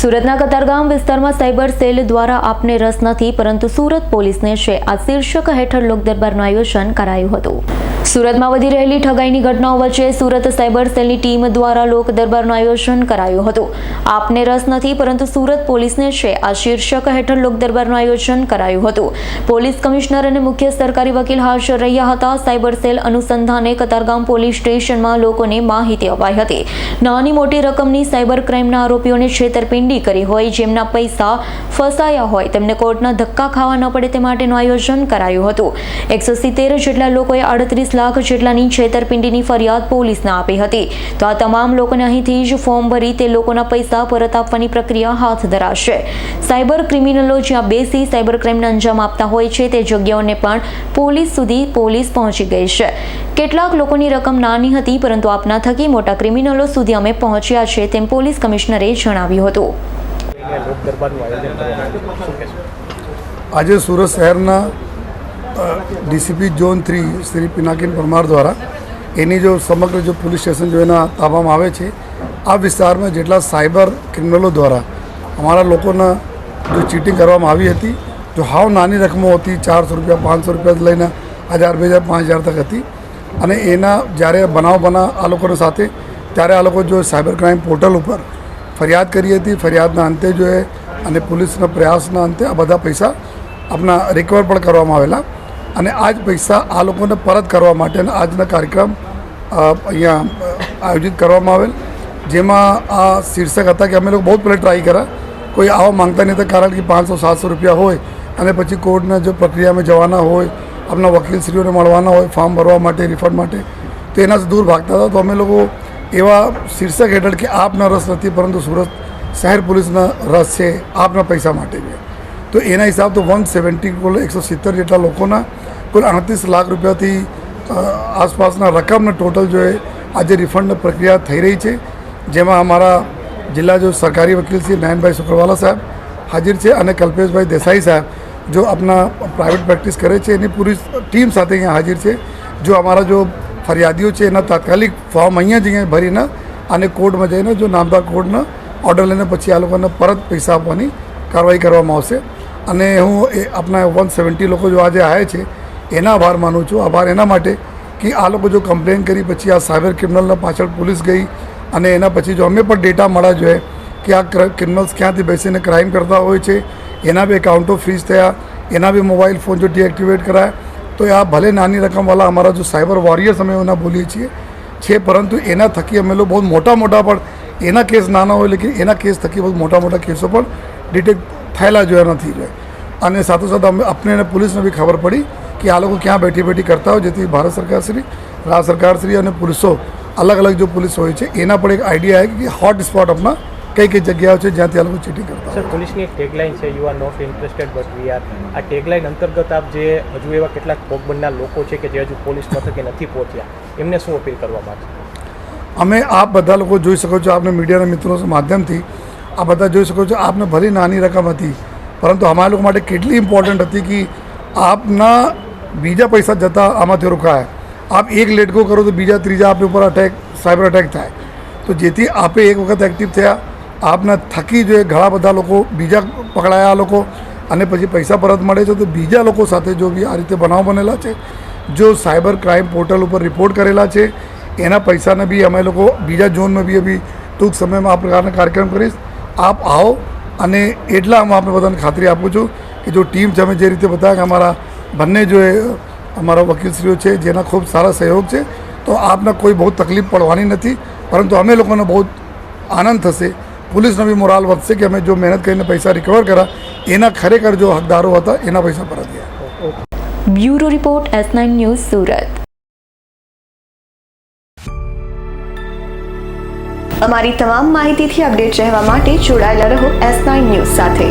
સુરતના કતારગામ વિસ્તારમાં cyber cell દ્વારા આપને રસ નથી, પરંતુ સુરત પોલીસને છે. આ શીર્ષક હેઠળ લોક દરબારનું આયોજન કરાયું હતું. સુરતમાં વધી રહેલી ઠગાઈની ઘટનાઓ વચ્ચે સુરત સાયબર સેલની ટીમ દ્વારા લોક દરબારનું આયોજન કરાયું હતું. આપને રસ નથી, પરંતુ સુરત પોલીસને છે. આ શીર્ષક હેઠળ લોક દરબારનું આયોજન કરાયું હતું. પોલીસ કમિશનર અને મુખ્ય સરકારી વકીલ હાજર રહ્યા હતા. સાયબર સેલ અનુસંધાને કતારગામ પોલીસ સ્ટેશનમાં લોકોને માહિતી અપાઈ હતી. નાની મોટી રકમની સાયબર ક્રાઇમના આરોપીઓને છેતરપિંડી કરી હોય, જેમના પૈસા ફસાયા હોય, તેમને કોર્ટના ધક્કા ખાવા ન પડે તે માટેનું આયોજન કરાયું હતું. એકસો સિત્તેર જેટલા લોકોએ આડત્રીસ લાખ જેટલાની છેતરપિંડીની ફરિયાદ પોલીસને આપી હતી. તો આ તમામ લોકોને અહીંથી જ ફોર્મ ભરી તે લોકોના પૈસા પરત આપવાની પ્રક્રિયા હાથ ધરાશે. સાયબર ક્રિમિનલો જ્યાં બેસી સાયબર ક્રાઇમને અંજામ આપતા હોય છે, તે જગ્યાઓને પણ પોલીસ સુધી પોલીસ પહોંચી ગઈ છે. કેટલાક લોકોની રકમ નાની હતી, પરંતુ આપના થકી મોટા ક્રિમિનલો સુધી અમે પહોંચ્યા છે તેમ પોલીસ કમિશનરે જણાવ્યું હતું. આજે સુરત શહેરના DCP zone three Shri Pinakin Parmar દ્વારા એની જો સમગ્ર જો પોલીસ સ્ટેશન જો એના તાબામાં આવે છે, આ વિસ્તારમાં જેટલા સાયબર ક્રિમિનલો દ્વારા અમારા લોકોના જો ચીટિંગ કરવામાં આવી હતી, જો હાવ નાની રકમો હતી, ચારસો રૂપિયા, પાંચસો રૂપિયા લઈને હજાર બે હજાર, પાંચ હજાર તક હતી અને એના જ્યારે બનાવ બના આ લોકોની સાથે, ત્યારે આ લોકો જો સાયબર ક્રાઇમ પોર્ટલ ઉપર ફરિયાદ કરી હતી, ફરિયાદના અંતે જો એ અને પોલીસના પ્રયાસના અંતે આ બધા પૈસા આપણા રિકવર પણ કરવામાં આવેલા. અને આ જ પૈસા આ લોકોને પરત કરવા માટેના આજના કાર્યક્રમ અહીંયા આયોજિત કરવામાં આવેલ. જેમાં આ શીર્ષક હતા કે અમે લોકો બહુ પહેલાં ટ્રાય કર્યા. કોઈ આવા માંગતા નહીં હતા, કારણ કે પાંચસો, સાતસો રૂપિયા હોય અને પછી કોર્ટના જો પ્રક્રિયામાં જવાના હોય આપણા વકીલશ્રીઓને મળવાના હોય, ફોર્મ ભરવા માટે રિફંડ માટે, તો એનાથી દૂર ભાગતા હતા. તો અમે લોકો એવા શીર્ષક હેઠળ કે આપના રસ નથી, પરંતુ સુરત શહેર પોલીસના રસ છે આપના પૈસા માટે. છે તો એના હિસાબ તો વન સેવન્ટી કુલ એકસો સિત્તેર જેટલા લોકોના કુલ અડતીસ લાખ રૂપિયાથી આસપાસના રકમને ટોટલ જો આજે રિફંડની પ્રક્રિયા થઈ રહી છે, જેમાં અમારા જિલ્લા જો સરકારી વકીલ શ્રી નયનભાઈ શુક્રવાલા સાહેબ હાજર છે અને કલ્પેશભાઈ દેસાઈ સાહેબ જો આપના પ્રાઇવેટ પ્રેક્ટિસ કરે છે, એની પૂરી ટીમ સાથે અહીંયા હાજર છે. જો અમારા જો ફરિયાદીઓ છે, એના તાત્કાલિક ફોર્મ અહીંયા જ અહીંયા ભરીને અને કોર્ટમાં જઈને જો નામદાર કોર્ટના ઓર્ડર લઈને પછી આ લોકોને પરત પૈસા આપવાની કાર્યવાહી કરવામાં આવશે. અને હું એ આપણા વન સેવન્ટી લોકો જો આજે આવ્યા છે, એના આભાર માનું છું. આભાર એના માટે કે આ લોકો જો કમ્પ્લેન કરી, પછી આ સાયબર ક્રિમિનલના પાછળ પોલીસ ગઈ અને એના પછી જો અમે પણ ડેટા મળ્યા જોઈએ કે આ ક્રિમિનલ્સ ક્યાંથી બેસીને ક્રાઇમ કરતા હોય છે એના બી એકાઉન્ટો ફ્રીઝ થયા. એના બી મોબાઈલ ફોન જો ડીએક્ટિવેટ કરાયા, તો આ ભલે નાની રકમવાળા અમારા જો સાયબર વોરિયર્સ અમે એના બોલીએ છીએ, છે, પરંતુ એના થકી અમે લોકો બહુ મોટા મોટા પણ, એના કેસ નાના હોય લેકિન એના કેસ થકી બહુ મોટા મોટા કેસો પણ ડિટેક્ટ થયેલા જોયા નથી જોયા. અને સાથોસાથ અમે આપણે અને પોલીસને બી ખબર પડી કે આ લોકો ક્યાં બેઠી બેઠી કરતા હોય, જેથી ભારત સરકારશ્રી રાજ્ય સરકારશ્રી અને પોલીસો અલગ અલગ જો પોલીસ હોય છે, એના પણ એક આઈડિયા આવે કે હોટ સ્પોટ આપણા કઈ કઈ જગ્યાઓ છે જ્યાં ત્યાં લોકો ચીટિંગ કરતા સર પોલીસની એક ટેગલાઇન છે you are not interested but we are આ ટેગલાઇન અંતર્ગત આપ જે હજુ એવા કેટલાક બનનાર લોકો છે કે જે હજુ પોલીસ મથકે નથી પહોંચ્યા એમને શું અપીલ કરવા માંગશો? અમે આપ બધા લોકો જોઈ શકો છો આપને મીડિયાના મિત્રો માધ્યમથી આ બધા જોઈ શકો છો આપને ભલે નાની રકમ હતી. પરંતુ અમારા લોકો માટે કેટલી ઇમ્પોર્ટન્ટ હતી કે આપના બીજા પૈસા જતા આમાંથી રોકાય. આપ એક લેટકો કરો તો બીજા ત્રીજા આપની ઉપર અટેક સાયબર અટેક થાય. તો જેથી આપે એક વખત એક્ટિવ થયા આપના થકી જોઈએ ઘણા બધા લોકો બીજા પકડાયા લોકો અને પછી પૈસા પરત મળે છે, તો બીજા લોકો સાથે જો બી આ રીતે બનાવ બનેલા છે, જો સાયબર ક્રાઇમ પોર્ટલ ઉપર રિપોર્ટ કરેલા છે, એના પૈસાને બી અમે લોકો બીજા ઝોનમાં બી બી ટૂંક સમયમાં આ પ્રકારના કાર્યક્રમ કરીશ. આપ આવો અને એટલા હું આપણે બધાને ખાતરી આપું છું કે જો ટીમ છે અમે જે રીતે બતાવ્યા કે અમારા બંને જો અમારા વકીલશ્રીઓ છે, જેના ખૂબ સારા સહયોગ છે, તો આપને કોઈ બહુ તકલીફ પડવાની નથી, પરંતુ અમે લોકોને બહુ આનંદ થશે પોલીસનો બી મોરાલ વધશે કે અમે જો મહેનત કરીને પૈસા રિકવર કર્યા એના ખરેખર જો હકદારો હતા એના પૈસા પરત ગયા bureau report S nine news Surat અમારી તમામ માહિતીથી અપડેટ રહેવા માટે જોડાયેલા રહો એસ નાઇન ન્યૂઝ સાથે